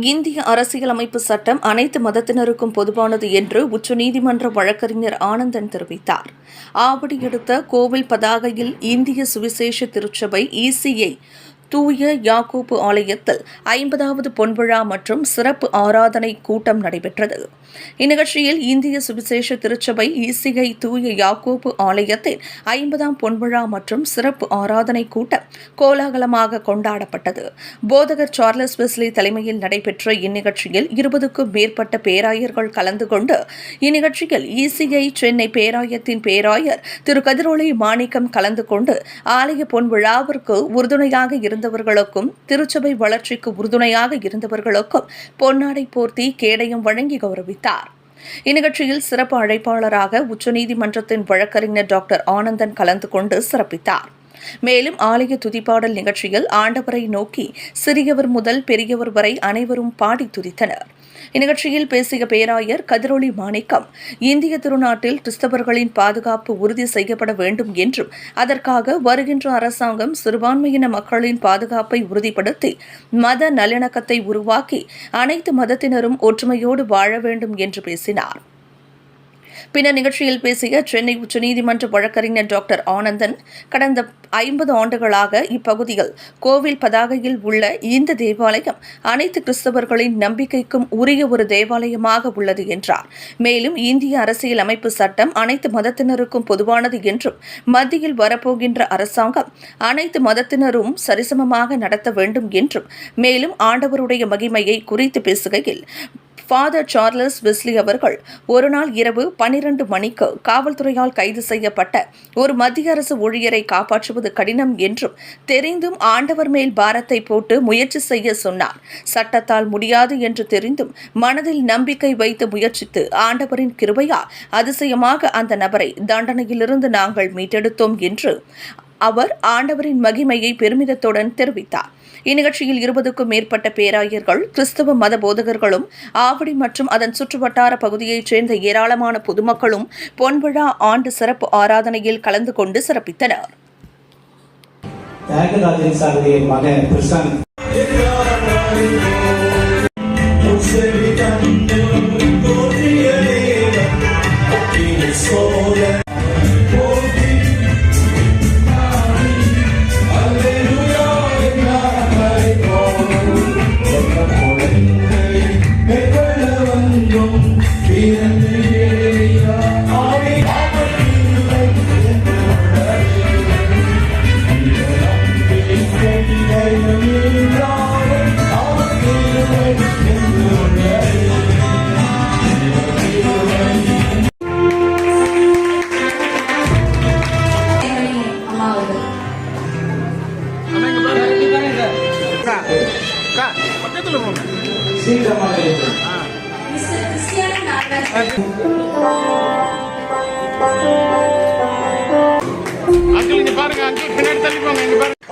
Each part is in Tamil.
இந்திய அரசியலமைப்பு சட்டம் அனைத்து மதத்தினருக்கும் பொதுவானது என்று உச்சநீதிமன்ற வழக்கறிஞர் ஆனந்தன் தெரிவித்தார். ஆவடி எடுத்த கோவில் பதாகையில் இந்திய சுவிசேஷ திருச்சபை இசிஐ தூய யாக்கோப்பு ஆலயத்தில் ஐம்பதாவது பொன்விழா மற்றும் சிறப்பு ஆராதனை கூட்டம் நடைபெற்றது. இந்நிகழ்ச்சியில் இந்திய சுவிசேஷ திருச்சபை இசிகை தூய யாக்கோப்பு ஆலயத்தின் ஐம்பதாம் பொன்விழா மற்றும் சிறப்பு ஆராதனை கூட்டம் கோலாகலமாக கொண்டாடப்பட்டது. போதகர் சார்லஸ் வெஸ்லி தலைமையில் நடைபெற்ற இந்நிகழ்ச்சியில் இருபதுக்கும் மேற்பட்ட பேராயர்கள் கலந்து கொண்டு இந்நிகழ்ச்சியில் இசிஐ சென்னை பேராயத்தின் பேராயர் திரு கதிரொளி மாணிக்கம் கலந்து கொண்டு ஆலய பொன்விழாவிற்கு உறுதுணையாக இருந்த இருந்தவர்களுக்கும் திருச்சபை வளர்ச்சிக்கு உறுதுணையாக இருந்தவர்களுக்கும் பொன்னாடை போர்த்தி கேடயம் வழங்கி கௌரவித்தார். இந்நிகழ்ச்சியில் சிறப்பு அழைப்பாளராக உச்சநீதிமன்றத்தின் வழக்கறிஞர் டாக்டர் ஆனந்தன் கலந்து கொண்டு சிறப்பித்தார். மேலும் ஆலய துதிப்பாடல் நிகழ்ச்சியில் ஆண்டவரை நோக்கி சிறியவர் முதல் பெரியவர் வரை அனைவரும் பாடி துதித்தனர். இந்நிகழ்ச்சியில் பேசிய பேராயர் கதிரொளி மாணிக்கம் இந்திய திருநாட்டில் கிறிஸ்தவர்களின் பாதுகாப்பு உறுதி செய்யப்பட வேண்டும் என்றும் அதற்காக வருகின்ற அரசாங்கம் சிறுபான்மையின மக்களின் பாதுகாப்பை உறுதிப்படுத்தி மத நல்லிணக்கத்தை உருவாக்கி அனைத்து மதத்தினரும் ஒற்றுமையோடு வாழ வேண்டும் என்று பேசினார். பின்னர் நிகழ்ச்சியில் பேசிய சென்னை உச்சநீதிமன்ற வழக்கறிஞர் டாக்டர் ஆனந்தன் கடந்த ஐம்பது ஆண்டுகளாக இப்பகுதியில் கோவில் பதாகையில் உள்ள இந்த தேவாலயம் அனைத்து கிறிஸ்தவர்களின் நம்பிக்கைக்கும் உரிய ஒரு தேவாலயமாக உள்ளது என்றார். மேலும் இந்திய அரசியல் அமைப்பு சட்டம் அனைத்து மதத்தினருக்கும் பொதுவானது என்றும் மத்தியில் வரப்போகின்ற அரசாங்கம் அனைத்து மதத்தினரும் சரிசமமாக நடத்த வேண்டும் என்றும் மேலும் ஆண்டவருடைய மகிமையை குறித்து பேசுகையில் ஃபாதர் சார்லஸ் வெஸ்லி அவர்கள் ஒருநாள் இரவு பனிரெண்டு மணிக்கு காவல்துறையால் கைது செய்யப்பட்ட ஒரு மத்திய அரசு ஊழியரை காப்பாற்றுவது கடினம் என்றும் தெரிந்தும் ஆண்டவர் மேல் பாரத்தை போட்டு முயற்சி செய்ய சொன்னார். சட்டத்தால் முடியாது என்று தெரிந்தும் மனதில் நம்பிக்கை வைத்து முயற்சித்து ஆண்டவரின் கிருபையால் அதிசயமாக அந்த நபரை தண்டனையிலிருந்து நாங்கள் மீட்டெடுத்தோம் என்று அவர் ஆண்டவரின் மகிமையை பெருமிதத்துடன் தெரிவித்தார். இந்நிகழ்ச்சியில் இருபதுக்கும் மேற்பட்ட பேராயர்கள் கிறிஸ்தவ மத போதகர்களும் ஆவடி மற்றும் அதன் சுற்றுவட்டார பகுதியைச் சேர்ந்த ஏராளமான பொதுமக்களும் பொன்விழா ஆண்டு சிறப்பு ஆராதனையில் கலந்து கொண்டு சிறப்பித்தனர். தியாகராஜன் சாருடைய மகன் பிரசாந்த்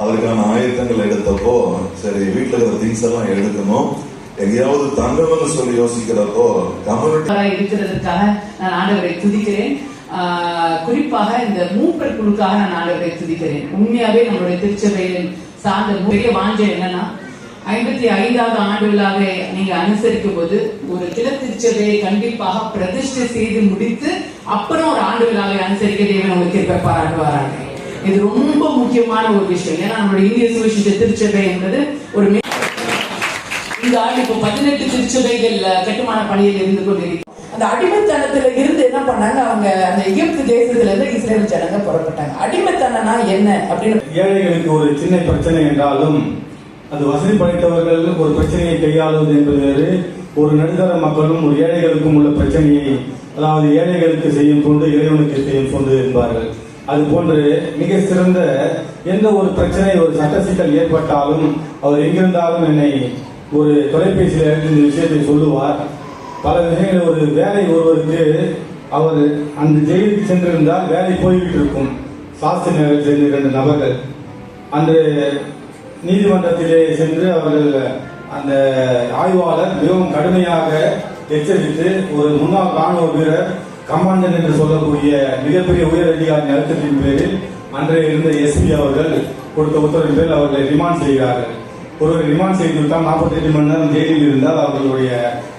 அதுக்கான ஆயத்தங்கள் எடுத்தப்போ சரி வீட்டுல இருக்கிற திங்ஸ் எல்லாம் எடுக்கணும். எங்கேயாவது தங்கணும்னு சொல்லி யோசிக்கிறப்போ கம்யூனிட்டி இருக்கிறதுக்காக நான் ஆண்டவரை துதிக்கிறேன். ஆஹ் குறிப்பாக இந்த மூப்பர் குழுக்காக நான் ஆண்டவரை துதிக்கிறேன். உண்மையாவே நம்மளுடைய திருச்சபையில் சார்ந்த பெரிய வாஞ்சம் என்னன்னா ஐம்பத்தி ஐந்தாவது ஆண்டு விழாவை நீங்க அனுசரிக்கும் போது ஒரு கிள திருச்சபையை கண்டிப்பாக பிரதிஷ்டை செய்து முடித்து அப்புறம் ஒரு ஆண்டு விழாவை அனுசரிக்க தேவன் உங்களுக்கு இருப்ப பாராட்டுவாராங்க இது ரொம்ப முக்கியமான ஒரு விஷயம். ஏன்னா நம்மளுடைய இந்திய சுவிசேஷ திருச்சபை என்பது ஒரு இந்த ஆண்டு இப்போ பதினெட்டு திருச்சபைகள் கட்டுமான பணியில் இருந்து கொண்டிருக்கும் அந்த அடிமைத்தனத்துல இருந்து என்ன பண்ணாங்க? அவங்க அந்த எகிப்து தேசத்துல இருந்து இஸ்ரேல் ஜனங்க புறப்பட்டாங்க. அடிமைத்தனம்னா என்ன அப்படின்னு ஏழைகளுக்கு ஒரு சின்ன பிரச்சனை என்றாலும் அது வசதி படைத்தவர்கள் ஒரு பிரச்சனையை கையாளுவது என்பது வேறு. ஒரு நடுத்தர மக்களும் ஒரு ஏழைகளுக்கும் உள்ள பிரச்சனையை அதாவது ஏழைகளுக்கு செய்யும் தொண்டு இறைவனுக்கு செய்யும் தொண்டு என்பார்கள். அது போன்று மிக சிறந்த எந்த ஒரு பிரச்சனை ஒரு சட்ட சிக்கல் ஏற்பட்டாலும் அவர் எங்கிருந்தாலும் என்னை ஒரு தொலைபேசியில் இந்த விஷயத்தை சொல்லுவார். பல விஷயங்கள் ஒரு வேலை ஒருவருக்கு அவர் அந்த ஜெயிலுக்கு சென்றிருந்தால் வேலை போய்கிட்டு இருக்கும் சாஸ்திரி நகர் சேர்ந்த இரண்டு நபர்கள். அன்று நீதிமன்றத்திலே சென்று அவர்கள் அந்த ஆய்வாளர் மிகவும் கடுமையாக எச்சரித்து ஒரு முன்னாள் ராணுவ வீரர் கமாண்டர் என்று சொல்லக்கூடிய மிகப்பெரிய உயர் அதிகாரி அழுத்தத்தின் பேரில் அன்றைய இருந்த எஸ்பி அவர்கள் கொடுத்த உத்தரவின் பேரில் அவர்களை ரிமாண்ட் செய்கிறார்கள். ஒருவர் ரிமாண்ட் செய்து விட்டால் நாற்பத்தெட்டு மணி நேரம் ஜெயிலில் இருந்தால் அவர்களுடைய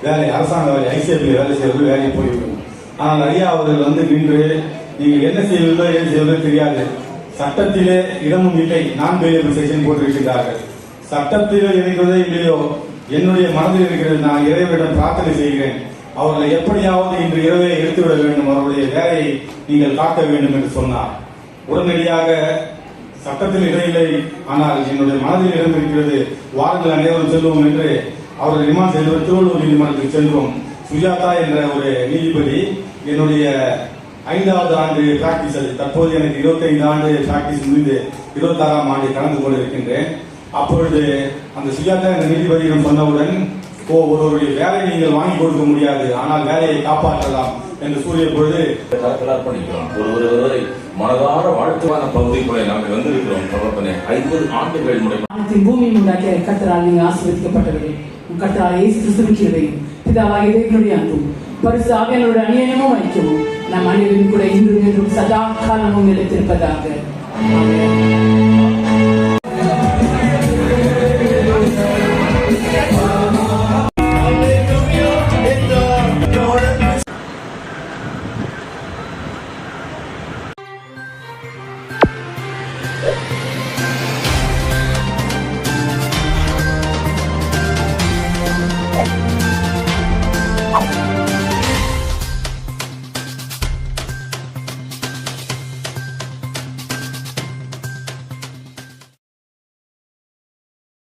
வேலை அரசாங்க வேலை ஐசிஎஃப்ல வேலை செய்வது வேலையை போய்விடும். ஆனால் ஐயா அவர்கள் வந்து நின்று நீங்கள் என்ன செய்வீர்களோ ஏது செய்வதோ தெரியாது. சட்டத்திலே இடமும் இல்லை. நான் வேலியபிள் செக்ஷன் போட்டிருக்கிறார்கள் சட்டத்திலே இருக்கிறதோ இல்லையோ? என்னுடைய மனதில் இருக்கிறது. நான் இறைவனிடம் பிரார்த்தனை செய்கிறேன். அவர்களை எப்படியாவது இன்று இரவே எடுத்துவிட வேண்டும். அவருடைய வேலையை நீங்கள் காக்க வேண்டும் என்று சொன்னார். உடனடியாக சட்டத்தில் இடையில்லை. ஆனால் என்னுடைய மனதில் இடம் இருக்கிறது. வாரங்கள் அனைவரும் செல்வோம் என்று அவர்கள் ரிமாண்ட் செல்வர் திருவள்ளூர் நீதிமன்றத்தில் சென்றோம். சுஜாதா என்ற ஒரு நீதிபதி என்னுடைய ஐந்தாவது ஆண்டு பிராக்டிஸ் அது. தற்போது எனக்கு 25 ஆண்டு பிராக்டிஸ் முடிந்து இருபத்தாறாம் ஆண்டு கலந்து கொண்டிருக்கின்றேன் அப்பொழுது அந்த சுஜாதா என்ற நீதிபதியிடம் சொன்னவுடன் ஓ ஒருவருடைய வேலையை நீங்கள் வாங்கி கொடுக்க முடியாது. ஆனால் வேலையை காப்பாற்றலாம் என்று கூறிய பொழுது கலக்கல் அர்ப்பணிக்கிறோம் ஒரு ஒருவரை மனதார வாழ்த்துவான பகுதிக்குள்ளே நாங்கள் வந்திருக்கிறோம் தகப்பனே ஐம்பது ஆண்டுகள் முறை பூமியும் உண்டாக்கிய கர்த்தரால் நீங்க ஆசீர்வதிக்கப்பட்டவர்கள் இயேசு கிறிஸ்துவின் கிருபையும் பிதாவாகிய தேவனுடைய அன்பும் பரிசு ஆவியானோட அநியாயமும் ஐக்கியமும் நம் அனைவரும் கூட இன்றும் சதா காலமும் நிலைத்திருப்பதாக.